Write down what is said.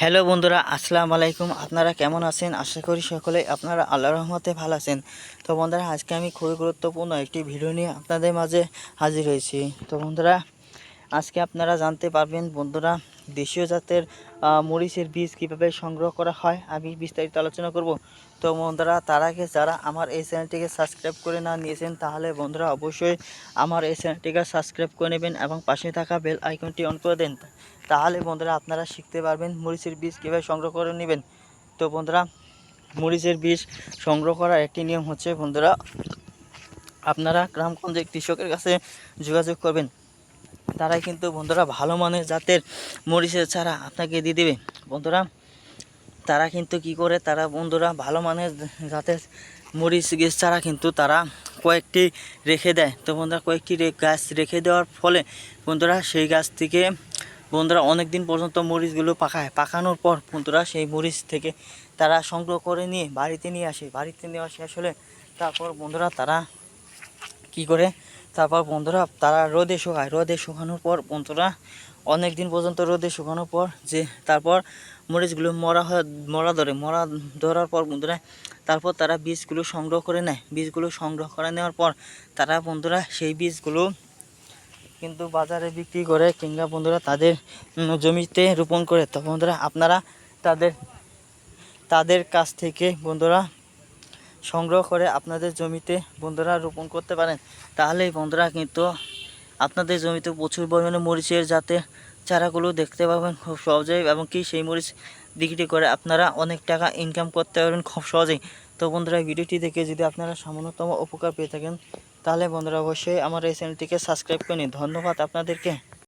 Hello বন্ধুরা, আসসালামু আলাইকুম। আপনারা কেমন আছেন? আশা করি সকলে আপনারা আল্লাহ রহমতে ভালো আছেন। তো বন্ধুরা, আজকে আমি খুবই গুরুত্বপূর্ণ একটি ভিডিও নিয়ে আপনাদের মাঝে হাজির হয়েছি। তো বন্ধুরা, আজকে আপনারা জানতে পারবেন বন্ধুরা দেশীয় জাতের মরিচের বীজ কীভাবে সংগ্রহ করা হয়, আমি বিস্তারিত আলোচনা করব। তো বন্ধুরা, তার আগে যারা আমার এই চ্যানেলটিকে সাবস্ক্রাইব করে না নিয়েছেন, তাহলে বন্ধুরা অবশ্যই আমার এই চ্যানেলটিকে সাবস্ক্রাইব করে নেবেন এবং পাশে থাকা বেল আইকনটি অন করে দেন। তাহলে বন্ধুরা আপনারা শিখতে পারবেন মরিচের বীজ কীভাবে সংগ্রহ করে নেবেন। তো বন্ধুরা, মরিচের বীজ সংগ্রহ করার একটি নিয়ম হচ্ছে, বন্ধুরা, আপনারা গ্রামগঞ্জে কৃষকের কাছে যোগাযোগ করবেন। তারাই কিন্তু বন্ধুরা ভালো মানের জাতের মরিচের চারা আপনাকে দিয়ে দেবে। বন্ধুরা, তারা কিন্তু কি করে, তারা বন্ধুরা ভালো মানের জাতের মরিচ গাছ চারা কিন্তু তারা কয়েকটি রেখে দেয়। তো বন্ধুরা, কয়েকটি গাছ রেখে দেওয়ার ফলে বন্ধুরা সেই গাছ থেকে বন্ধুরা অনেক দিন পর্যন্ত মরিচগুলো পাকায়। পাকানোর পর বন্ধুরা সেই মরিচ থেকে তারা সংগ্রহ করে নিয়ে বাড়িতে নিয়ে আসে। বাড়িতে নেওয়া শেষ হলে তারপর বন্ধুরা তারা কি করে তারপর বন্ধুরা তারা রোদে শুকায়। রোদে শুকানোর পর বন্ধুরা অনেক দিন পর্যন্ত রোদে শুকানোর পর যে তারপর মরিচগুলো মরা হয়, মরা ধরে, মরা ধরার পর বন্ধুরা তারপর তারা বীজগুলো সংগ্রহ করে নেয়। বীজগুলো সংগ্রহ করে নেওয়ার পর তারা বন্ধুরা সেই বীজগুলো কিন্তু বাজারে বিক্রি করে কিংবা বন্ধুরা তাদের জমিতে রোপণ করে। তো বন্ধুরা আপনারা তাদের তাদের কাছ থেকে বন্ধুরা সংগ্রহ করে আপনাদের জমিতে বন্ধুরা রোপণ করতে পারেন। তাহলেই বন্ধুরা কিন্তু আপনাদের জমিতে প্রচুর পরিমাণে মরিচের যাতে চারাগুলো দেখতে পাবেন খুব সহজেই এবং কি সেই মরিচ বিক্রি করে আপনারা অনেক টাকা ইনকাম করতে পারবেন খুব সহজেই। তো বন্ধুরা ভিডিওটি দেখে যদি আপনারা সামান্যতম উপকার পেয়ে থাকেন, তাহলে বন্ধুরা অবশ্যই আমার এই চ্যানেলটিকে সাবস্ক্রাইব করে নিন। ধন্যবাদ আপনাদেরকে।